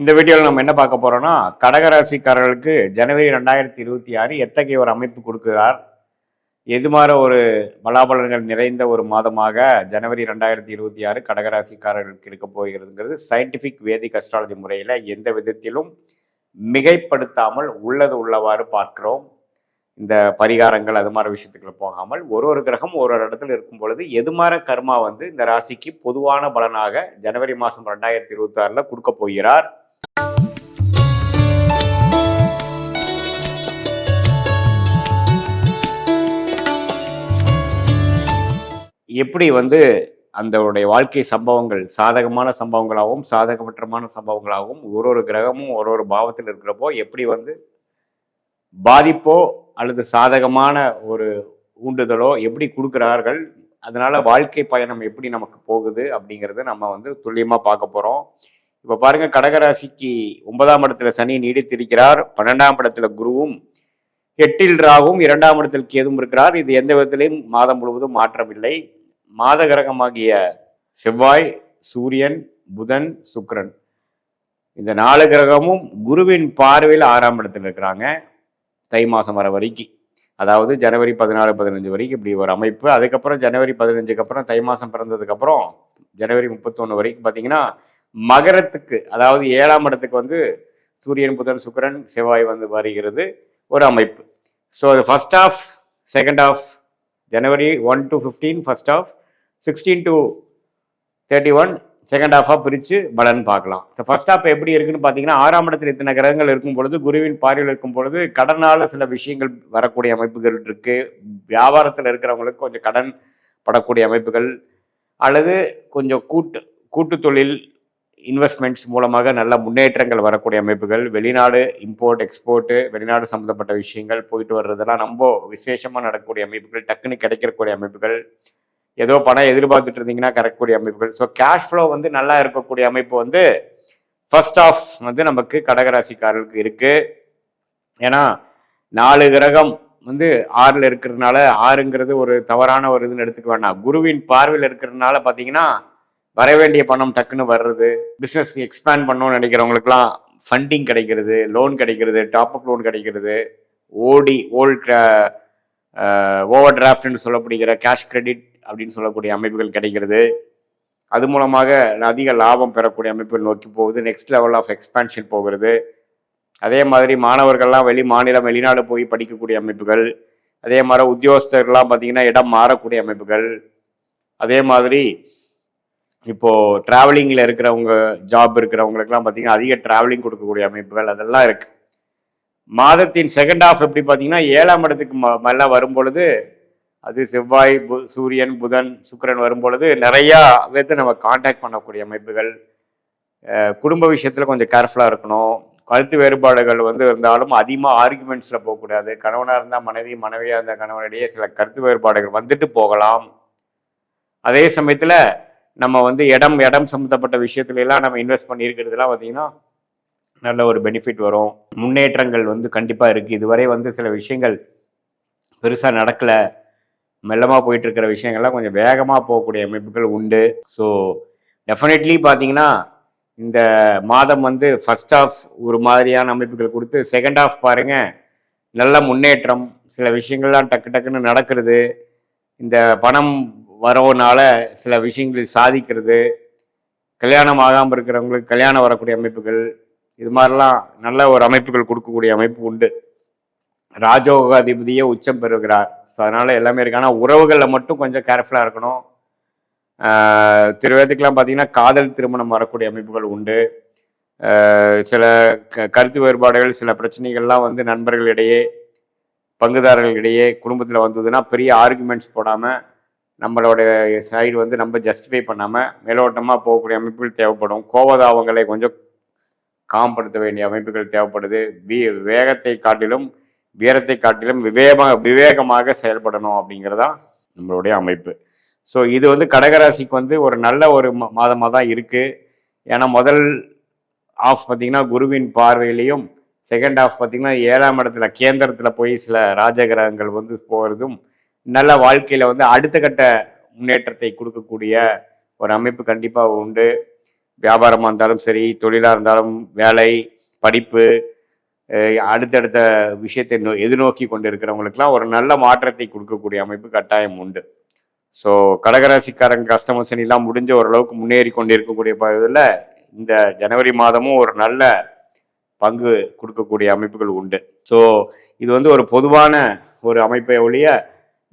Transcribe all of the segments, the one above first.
இந்த வீடியோவில் நம்ம என்ன பார்க்க போகிறோம்னா கடகராசிக்காரர்களுக்கு ஜனவரி ரெண்டாயிரத்தி இருபத்தி ஆறு எத்தகைய ஒரு அமைப்பு கொடுக்கிறார்? எது மாதிரி ஒரு பலாபலன்கள் நிறைந்த ஒரு மாதமாக ஜனவரி ரெண்டாயிரத்தி இருபத்தி ஆறு கடகராசிக்காரர்களுக்கு இருக்க போகிறதுங்கிறது சயின்டிஃபிக் வேதிக் அஸ்ட்ராலஜி முறையில் எந்த விதத்திலும் மிகைப்படுத்தாமல் உள்ளது உள்ளவாறு பார்க்கிறோம். இந்த பரிகாரங்கள் அது மாதிரி விஷயத்துக்குள்ள போகாமல் ஒரு ஒரு கிரகம் ஒரு ஒரு இடத்துல இருக்கும் பொழுது எது மாதிரி கர்மா வந்து இந்த ராசிக்கு பொதுவான பலனாக ஜனவரி மாதம் ரெண்டாயிரத்தி இருபத்தி ஆறில் கொடுக்க போகிறார்? எப்படி வந்து அந்தவுடைய வாழ்க்கை சம்பவங்கள் சாதகமான சம்பவங்களாகவும் சாதகமற்றமான சம்பவங்களாகவும் ஒரு ஒரு கிரகமும் ஒரு ஒரு பாவத்தில் இருக்கிறப்போ எப்படி வந்து பாதிப்போ அல்லது சாதகமான ஒரு ஊண்டுதலோ எப்படி கொடுக்குறார்கள் அதனால வாழ்க்கை பயணம் எப்படி நமக்கு போகுது அப்படிங்கிறத நம்ம வந்து துல்லியமாக பார்க்க போகிறோம் இப்போ பாருங்க கடகராசிக்கு ஒன்பதாம் இடத்துல சனி நீடித்திருக்கிறார் பன்னெண்டாம் இடத்துல குருவும் எட்டில் ராகும் இரண்டாம் இடத்தில் கேதும் இருக்கிறார். இது எந்த விதத்திலையும் மாதம் முழுவதும் மாற்றமில்லை. மாத கிரகமாகிய செவ்வாய் சூரியன் புதன் சுக்ரன் இந்த நாலு கிரகமும் குருவின் பார்வையில் ஆறாம் இடத்துல இருக்கிறாங்க. தை மாதம் வர வரைக்கும் அதாவது ஜனவரி பதினாலு பதினஞ்சு வரைக்கும் இப்படி ஒரு அமைப்பு. அதுக்கப்புறம் ஜனவரி பதினஞ்சுக்கு அப்புறம் தை மாதம் பிறந்ததுக்கப்புறம் ஜனவரி முப்பத்தொன்று வரைக்கும் பார்த்தீங்கன்னா மகரத்துக்கு அதாவது ஏழாம் இடத்துக்கு வந்து சூரியன் புதன் சுக்கரன் செவ்வாய் வந்து வருகிறது ஒரு அமைப்பு. ஸோ அது first of second of January one to fifteen first of sixteen to thirty one second ஹாஃபாக பிரித்து பலன் பார்க்கலாம். ஸோ ஃபர்ஸ்ட் ஹாஃப் எப்படி இருக்குன்னு பார்த்தீங்கன்னா ஆறாம் இடத்துல இத்தனை கிரகங்கள் இருக்கும் பொழுது குருவின் பார்வையில் இருக்கும் பொழுது கடனால் சில விஷயங்கள் வரக்கூடிய அமைப்புகள் இருக்குது வியாபாரத்தில் இருக்கிறவங்களுக்கு கொஞ்சம் கடன் படக்கூடிய அமைப்புகள் அல்லது கொஞ்சம் கூட்டு கூட்டு தொழில் இன்வெஸ்ட்மெண்ட்ஸ் மூலமாக நல்ல முன்னேற்றங்கள் வரக்கூடிய அமைப்புகள் வெளிநாடு இம்போர்ட் எக்ஸ்போர்ட்டு வெளிநாடு சம்மந்தப்பட்ட விஷயங்கள் போயிட்டு வர்றதெல்லாம் ரொம்ப விசேஷமாக நடக்கக்கூடிய அமைப்புகள் டக்குன்னு கிடைக்கக்கூடிய அமைப்புகள் ஏதோ பணம் எதிர்பார்த்துட்டு இருந்தீங்கன்னா கிடைக்கக்கூடிய அமைப்புகள். ஸோ கேஷ் ஃப்ளோ வந்து நல்லா இருக்கக்கூடிய அமைப்பு வந்து ஃபர்ஸ்ட் ஆஃப் வந்து நமக்கு கடகராசிக்காரர்களுக்கு இருக்கு. ஏன்னா நாலு கிரகம் வந்து ஆறில் இருக்கிறதுனால ஆறுங்கிறது ஒரு தவறான ஒரு இதுன்னு எடுத்துக்க வேண்டாம் குருவின் பார்வையில் இருக்கிறதுனால பார்த்தீங்கன்னா வர வேண்டிய பணம் டக்குன்னு வர்றது பிஸ்னஸ் எக்ஸ்பேண்ட் பண்ணணும்னு நினைக்கிறவங்களுக்குலாம் ஃபண்டிங் கிடைக்கிறது லோன் கிடைக்கிறது டாப் அப் லோன் கிடைக்கிறது ஓடி ஓல்ட் ஓவர் டிராஃப்ட்னு சொல்லப்படுகிற கேஷ் கிரெடிட் அப்படின்னு சொல்லக்கூடிய அமைப்புகள் கிடைக்கிறது. அது மூலமாக அதிக லாபம் பெறக்கூடிய அமைப்புகள் நோக்கி போகுது. நெக்ஸ்ட் லெவல் ஆஃப் எக்ஸ்பான்ஷன் போகிறது. அதே மாதிரி மாணவர்கள்லாம் வெளி மாநிலம் வெளிநாடு போய் படிக்கக்கூடிய அமைப்புகள். அதே மாதிரி உத்தியோகஸ்தர்கள்லாம் பார்த்தீங்கன்னா இடம் மாறக்கூடிய அமைப்புகள். அதே மாதிரி இப்போ டிராவலிங்கில் இருக்கிறவங்க ஜாப் இருக்கிறவங்களுக்குலாம் பார்த்தீங்கன்னா அதிக டிராவலிங் கொடுக்கக்கூடிய அமைப்புகள் அதெல்லாம் இருக்குது மாதத்தின் செகண்ட் ஹாஃப் எப்படி பார்த்தீங்கன்னா ஏழாம் இடத்துக்கு ம வரும் பொழுது அது செவ்வாய் பு சூரியன் புதன் சுக்கிரன் வரும்பொழுது நிறையா பேர்த்து நம்ம காண்டாக்ட் பண்ணக்கூடிய அமைப்புகள். குடும்ப விஷயத்தில் கொஞ்சம் கேர்ஃபுல்லாக இருக்கணும். கருத்து வேறுபாடுகள் வந்து இருந்தாலும் அதிகமாக ஆர்குமெண்ட்ஸில் போகக்கூடாது. கணவனாக இருந்தால் மனைவி மனைவியாக இருந்தால் கணவனிடையே சில கருத்து வேறுபாடுகள் வந்துட்டு போகலாம். அதே சமயத்தில் நம்ம வந்து இடம் இடம் சம்மந்தப்பட்ட விஷயத்துலலாம் நம்ம இன்வெஸ்ட் பண்ணியிருக்கிறதுலாம் பார்த்தீங்கன்னா நல்ல ஒரு பெனிஃபிட் வரும். முன்னேற்றங்கள் வந்து கண்டிப்பாக இருக்குது இதுவரை வந்து சில விஷயங்கள் பெருசாக நடக்கலை. மெல்லமாக போயிட்டு இருக்கிற விஷயங்கள்லாம் கொஞ்சம் வேகமாக போகக்கூடிய அமைப்புகள் உண்டு. ஸோ டெஃபினெட்லி பார்த்தீங்கன்னா இந்த மாதம் வந்து ஃபர்ஸ்ட் ஆஃப் ஒரு மாதிரியான அமைப்புகள் கொடுத்து செகண்ட் ஆஃப் பாருங்கள் நல்ல முன்னேற்றம் சில விஷயங்கள்லாம் டக்கு டக்குன்னு நடக்கிறது. இந்த பணம் வரவுனால சில விஷயங்கள் சாதிக்கிறது. கல்யாணம் ஆகாமல் இருக்கிறவங்களுக்கு கல்யாணம் வரக்கூடிய அமைப்புகள் இது மாதிரிலாம் நல்ல ஒரு அமைப்புகள் கொடுக்கக்கூடிய அமைப்பு உண்டு. ராஜோகாதிபதியே உச்சம் பெறுகிறார். ஸோ அதனால் எல்லாமே இருக்கு. ஆனால் உறவுகளில் மட்டும் கொஞ்சம் கேர்ஃபுல்லாக இருக்கணும். திருவேதத்துக்கெலாம் பார்த்தீங்கன்னா காதல் திருமணம் வரக்கூடிய அமைப்புகள் உண்டு. சில க கருத்து வேறுபாடுகள் சில பிரச்சனைகள்லாம் வந்து நண்பர்களிடையே பங்குதாரர்களிடையே குடும்பத்தில் வந்ததுன்னா பெரிய ஆர்குமெண்ட்ஸ் போடாமல் நம்மளோட சைடு வந்து நம்ம ஜஸ்டிஃபை பண்ணாமல் மேலோட்டமாக போகக்கூடிய அமைப்புகள் தேவைப்படும். கோபதாபங்களை கொஞ்சம் காம்படுத்த வேண்டிய அமைப்புகள் தேவைப்படுது. வி வேகத்தை காட்டிலும் வீரத்தை காட்டிலும் விவேகமாக விவேகமாக செயல்படணும் அப்படிங்கிறதான் நம்மளுடைய அமைப்பு. ஸோ இது வந்து கடகராசிக்கு வந்து ஒரு நல்ல ஒரு மாதமாக தான் இருக்குது ஏன்னா முதல் ஆஃப் பார்த்தீங்கன்னா குருவின் பார்வையிலையும் செகண்ட் ஆஃப் பார்த்தீங்கன்னா ஏழாம் இடத்துல கேந்திரத்தில் போய் சில ராஜகிரகங்கள் வந்து போகிறதும் நல்ல வாழ்க்கையில் வந்து அடுத்த கட்ட முன்னேற்றத்தை கொடுக்கக்கூடிய ஒரு அமைப்பு கண்டிப்பாக உண்டு. வியாபாரமாக இருந்தாலும் சரி தொழிலாக இருந்தாலும் வேலை படிப்பு அடுத்தடுத்த விஷயத்தை நோ எதிர்நோக்கி கொண்டு இருக்கிறவங்களுக்குலாம் ஒரு நல்ல மாற்றத்தை கொடுக்கக்கூடிய அமைப்பு கட்டாயம் உண்டு. ஸோ கடகராசிக்காரங்க கஷ்டமசனிலாம் முடிஞ்ச ஓரளவுக்கு முன்னேறி கொண்டு இருக்கக்கூடிய பகுதியில் இந்த ஜனவரி மாதமும் ஒரு நல்ல பங்கு கொடுக்கக்கூடிய அமைப்புகள் உண்டு. ஸோ இது வந்து ஒரு பொதுவான ஒரு அமைப்பை ஒழிய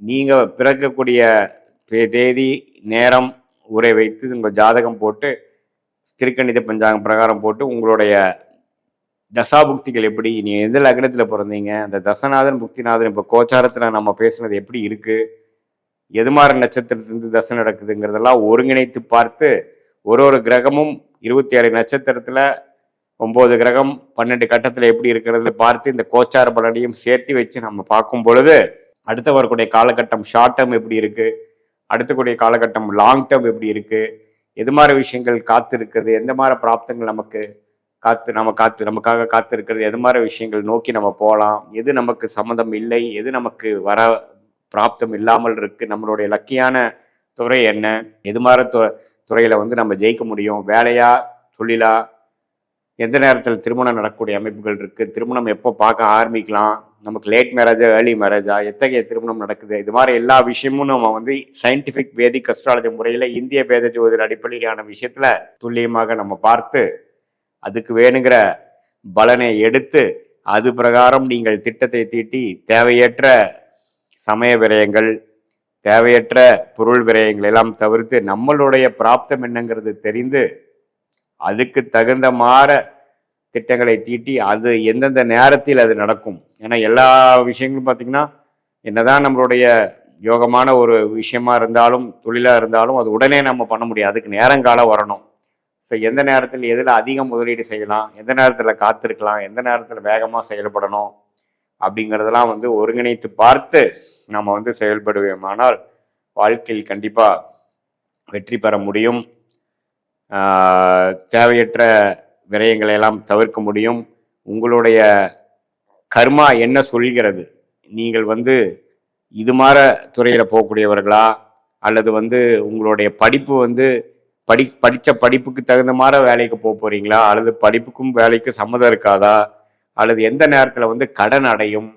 நீங்கள் பிறக்கக்கூடிய தேதி நேரம் உரை வைத்து உங்கள் ஜாதகம் போட்டு திருக்கணித பஞ்சாங்கம் பிரகாரம் போட்டு உங்களுடைய தசாபுக்திகள் எப்படி? நீ எந்த லக்னத்தில் பிறந்தீங்க? அந்த தசநாதன் புக்திநாதன் இப்போ கோச்சாரத்தில் நம்ம பேசுனது எப்படி இருக்கு? எது மாதிரி நட்சத்திரத்திலிருந்து தசை நடக்குதுங்கிறதெல்லாம் ஒருங்கிணைத்து பார்த்து ஒரு ஒரு கிரகமும் இருபத்தி ஏழு நட்சத்திரத்தில் ஒம்பது கிரகம் பன்னெண்டு கட்டத்தில் எப்படி இருக்கிறது பார்த்து இந்த கோச்சார பலனையும் சேர்த்து வச்சு நம்ம பார்க்கும் பொழுது அடுத்த வரக்கூடிய காலகட்டம் ஷார்ட் டேர்ம் எப்படி இருக்கு? அடுத்தக்கூடிய காலகட்டம் லாங் டேர்ம் எப்படி இருக்கு? எது மாதிரி விஷயங்கள் காத்து இருக்குது எந்த மாதிரி பிராப்தங்கள் நமக்கு? காத்து நம்ம காத்து நமக்காக காத்து இருக்கிறது எது மாதிரி விஷயங்கள் நோக்கி நம்ம போகலாம் எது நமக்கு சம்மந்தம் இல்லை எது நமக்கு வர பிராப்தம் இல்லாமல் இருக்குது நம்மளுடைய லக்கியான துறை என்ன எது மாதிரி து துறையில் வந்து நம்ம ஜெயிக்க முடியும் வேலையா தொழிலா எந்த நேரத்தில் திருமணம் நடக்கக்கூடிய அமைப்புகள் இருக்குது திருமணம் எப்போ பார்க்க ஆரம்பிக்கலாம் நமக்கு லேட் மேரேஜா ஏர்லி மேரேஜா எத்தகைய திருமணம் நடக்குது இது மாதிரி எல்லா விஷயமும் நம்ம வந்து சயின்டிஃபிக் வேதிக் அஸ்ட்ராலஜி முறையில் இந்திய வேத ஜோதிட அடிப்படையிலான விஷயத்தில் துல்லியமாக நம்ம பார்த்து அதுக்கு வேணுங்கிற பலனை எடுத்து அது பிரகாரம் நீங்கள் திட்டத்தை தீட்டி தேவையற்ற சமய விரயங்கள் தேவையற்ற பொருள் விரயங்கள் எல்லாம் தவிர்த்து நம்மளுடைய பிராப்தம் என்னங்கிறது தெரிந்து அதுக்கு தகுந்த மாற திட்டங்களை தீட்டி அது எந்தெந்த நேரத்தில் அது நடக்கும்? ஏன்னா எல்லா விஷயங்களும் பார்த்தீங்கன்னா என்னதான் நம்மளுடைய யோகமான ஒரு விஷயமா இருந்தாலும் தொழிலாக இருந்தாலும் அது உடனே நம்ம பண்ண முடியாது. அதுக்கு நேரங்காலம் வரணும். ஸோ எந்த நேரத்தில் எதில் அதிக முதலீடு செய்யலாம்? எந்த நேரத்தில் காத்திருக்கலாம்? எந்த நேரத்தில் வேகமாக செயல்படணும்? அப்படிங்கிறதெல்லாம் வந்து ஒருங்கிணைத்து பார்த்து நம்ம வந்து செயல்படுவோமானால் வாழ்க்கையில் கண்டிப்பாக வெற்றி பெற முடியும். தேவையற்ற விரயங்களை எல்லாம் தவிர்க்க முடியும். உங்களுடைய கர்மா என்ன சொல்கிறது? நீங்கள் வந்து இது மாற துறையில் போகக்கூடியவர்களா? அல்லது வந்து உங்களுடைய படிப்பு வந்து படி படித்த படிப்புக்கு தகுந்த மாதிரி வேலைக்கு போக போறீங்களா? அல்லது படிப்புக்கும் வேலைக்கு சம்மதம் இருக்காதா? அல்லது எந்த நேரத்தில் வந்து கடன் அடையும்?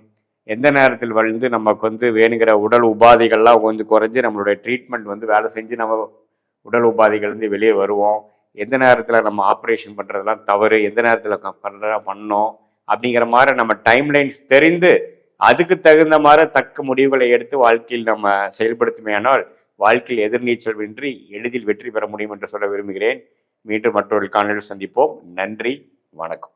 எந்த நேரத்தில் வந்து நமக்கு வந்து வேணுங்கிற உடல் உபாதைகள்லாம் கொஞ்சம் குறைஞ்சி நம்மளுடைய ட்ரீட்மெண்ட் வந்து வேலை செஞ்சு நம்ம உடல் உபாதைகள் இருந்து வெளியே வருவோம். எந்த நேரத்தில் நம்ம ஆப்ரேஷன் பண்ணுறதெல்லாம் தவறு? எந்த நேரத்தில் பண்ணுற பண்ணோம்? அப்படிங்கிற மாதிரி நம்ம டைம் லைன்ஸ் தெரிந்து அதுக்கு தகுந்த மாதிரி தக்க முடிவுகளை எடுத்து வாழ்க்கையில் நம்ம செயல்படுத்துமையானால் வாழ்க்கையில் எதிர்நீச்சல் வென்றி எளிதில் வெற்றி பெற முடியும் என்று சொல்ல விரும்புகிறேன். மீண்டும் மற்றொரு காணொலியில் சந்திப்போம். நன்றி. வணக்கம்.